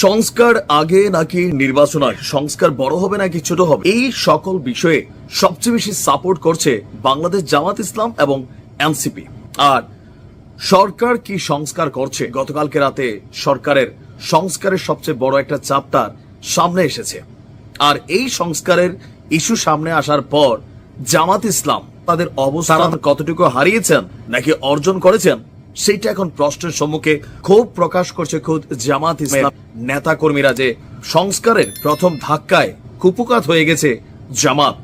সংস্কার আগে নাকি নির্বাচন আগে? সংস্কার বড় হবে নাকি ছোট হবে? এই সকল বিষয়ে সবচেয়ে বেশি সাপোর্ট করছে বাংলাদেশ জামাত ইসলাম এবং এনসিপি। আর সরকার কি সংস্কার করছে? গতকালকে রাতে সরকারের সংস্কারের সবচেয়ে বড় একটা চাপটার সামনে এসেছে। আর এই সংস্কারের ইস্যু সামনে আসার পর জামাত ইসলাম তাদের অবস্থান কতটুকু হারিয়েছেন নাকি অর্জন করেছেন, সেইটা এখন প্রশ্নের সম্মুখে ক্ষোভ প্রকাশ করছে খোদ জামাত ইসলাম। নেতা কর্মীরা যে সংস্কারের প্রথম ধাক্কায় কুপুকাত হয়ে গেছে জামাত।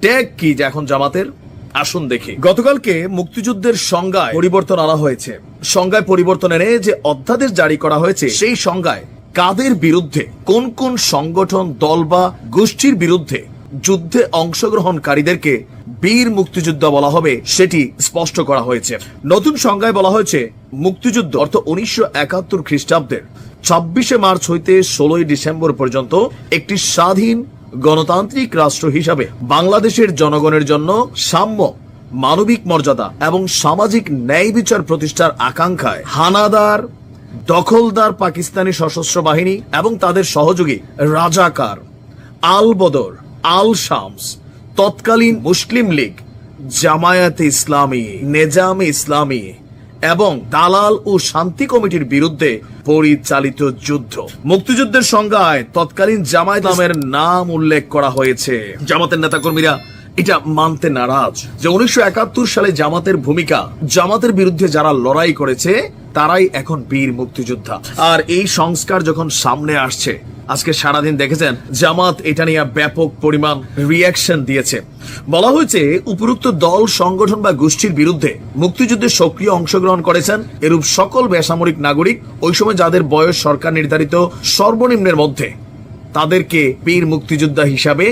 ট্যাগ কি যে এখন জামাতের? আসুন দেখি। গতকালকে মুক্তিযুদ্ধের সংজ্ঞায় পরিবর্তন আনা হয়েছে। সংজ্ঞায় পরিবর্তন এনে যে অধ্যাদেশ জারি করা হয়েছে, সেই সংজ্ঞায় কাদের বিরুদ্ধে, কোন কোন সংগঠন, দল বা গোষ্ঠীর বিরুদ্ধে যুদ্ধে অংশগ্রহণকারীদেরকে বীর মুক্তিযুদ্ধ বলা হবে, সেটি স্পষ্ট করা হয়েছে। নতুন সংজ্ঞায় বলা হয়েছে মুক্তিযুদ্ধ, অর্থ উনিশশো একাত্তর খ্রিস্টাব্দের। ছাব্বিশে মার্চ হইতে ষোলোই ডিসেম্বর পর্যন্ত একটি স্বাধীন গণতান্ত্রিক রাষ্ট্র হিসাবে বাংলাদেশের জনগণের জন্য সাম্য, মানবিক মর্যাদা এবং সামাজিক ন্যায় বিচার প্রতিষ্ঠার আকাঙ্ক্ষায় হানাদার, দখলদার পাকিস্তানি সশস্ত্র বাহিনী এবং তাদের সহযোগী রাজাকার আল বদর আল শামস তৎকালীন মুসলিম লীগ জামায়াতে ইসলামী, নেজামে ইসলামী এবং দালাল ও শান্তি কমিটির বিরুদ্ধে পরিচালিত যুদ্ধ। মুক্তিযুদ্ধের সংজ্ঞায় তৎকালীন জামায়াত নামের নাম উল্লেখ করা হয়েছে। জামাতের নেতাকর্মীরা এটা মানতে নারাজ যে উনিশশো একাত্তর সালে জামাতের ভূমিকা, জামাতের বিরুদ্ধে যারা লড়াই করেছে তারাই এখন বীর মুক্তিযোদ্ধা। আর এই সংস্কার যখন সামনে আসছে, আজকে সারাদিন দেখেছেন, জামাত এটা নিয়ে ব্যাপক পরিমাণ রিয়াকশন দিয়েছে। বলা হয়েছে, উপরোক্ত দল, সংগঠন বা গোষ্ঠীর বিরুদ্ধে মুক্তিযুদ্ধে সক্রিয় অংশগ্রহণ করেছেন এরূপ সকল বেসামরিক নাগরিক, ওই সময় যাদের বয়স সরকার নির্ধারিত সর্বনিম্নের মধ্যে, তাদেরকে বীর মুক্তিযোদ্ধা হিসাবে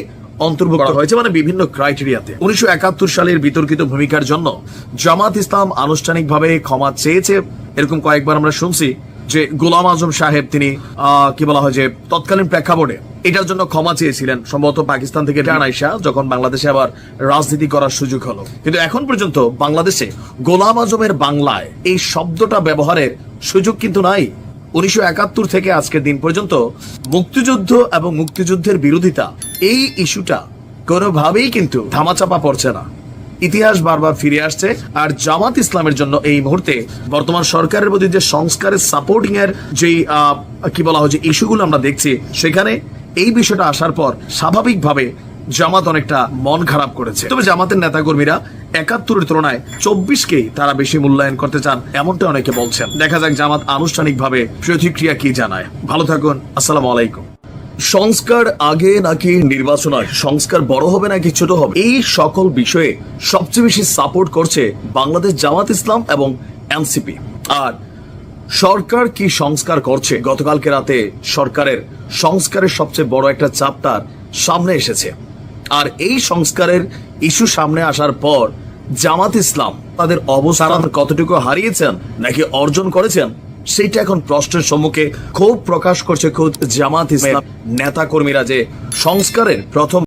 অন্তর্ভুক্ত হয়েছে মানে বিভিন্ন ক্রাইটেরিয়াতে উনিশশো একাত্তর সালের বিতর্কিত ভূমিকার জন্য জামাত ইসলাম আনুষ্ঠানিকভাবে ক্ষমা চেয়েছে। এরকম কয়েকবার আমরা শুনছি যে গোলাম আজম সাহেব তিনি কি বলা হয় যে তৎকালীন প্রেক্ষাপটে এটার জন্য ক্ষমা চেয়েছিলেন। সম্ভবত পাকিস্তান থেকে আইসা যখন বাংলাদেশে আবার রাজনীতি করার সুযোগ হলো। কিন্তু এখন পর্যন্ত বাংলাদেশে গোলাম আজমের বাংলায় এই শব্দটা ব্যবহারের সুযোগ কিন্তু নাই। উনিশশো একাত্তর থেকে আজকের দিন পর্যন্ত মুক্তিযুদ্ধ এবং মুক্তিযুদ্ধের বিরোধিতা এই ইস্যুটা কোনোভাবেই কিন্তু ধামাচাপা পড়ছে না। ইতিহাস বারবার ফিরে আসছে আর জামাত ইসলামের জন্য এই মুহূর্তে বর্তমান সরকারের প্রতি যে সংস্কারের সাপোর্টিং এর যে কি বলা যে ইস্যুগুলো আমরা দেখছি, সেখানে এই বিষয়টা আসার পর স্বাভাবিকভাবে জামাত অনেকটা মন খারাপ করেছে। তবে জামাতের নেতাকর্মীরা একাত্তরের তুলনায় চব্বিশকেই তারা বেশি মূল্যায়ন করতে চান, এমনটা অনেকে বলছেন। দেখা যাক জামাত আনুষ্ঠানিকভাবে প্রতিক্রিয়া কি জানায়। ভালো থাকুন, আসসালামু আলাইকুম। সংস্কার আগে নাকি নির্বাচন আগে সংস্কার বড় হবে নাকি ছোট হবে? এই সকল বিষয়ে সবচেয়ে বেশি সাপোর্ট করছে বাংলাদেশ জামাত ইসলাম এবং এনসিপি। আর সরকার কি সংস্কার করছে? গতকালকে রাতে সরকারের সংস্কারের সবচেয়ে বড় একটা চাপটার সামনে এসেছে। আর এই সংস্কারের ইস্যু সামনে আসার পর জামাত ইসলাম তাদের অবস্থান কতটুকু হারিয়েছেন নাকি অর্জন করেছেন সেইটা এখন প্রশ্নের সম্মুখে ক্ষোভ প্রকাশ করছে খোদ জামাত ইসলাম নেতা কর্মীরা যে সংস্কারের প্রথম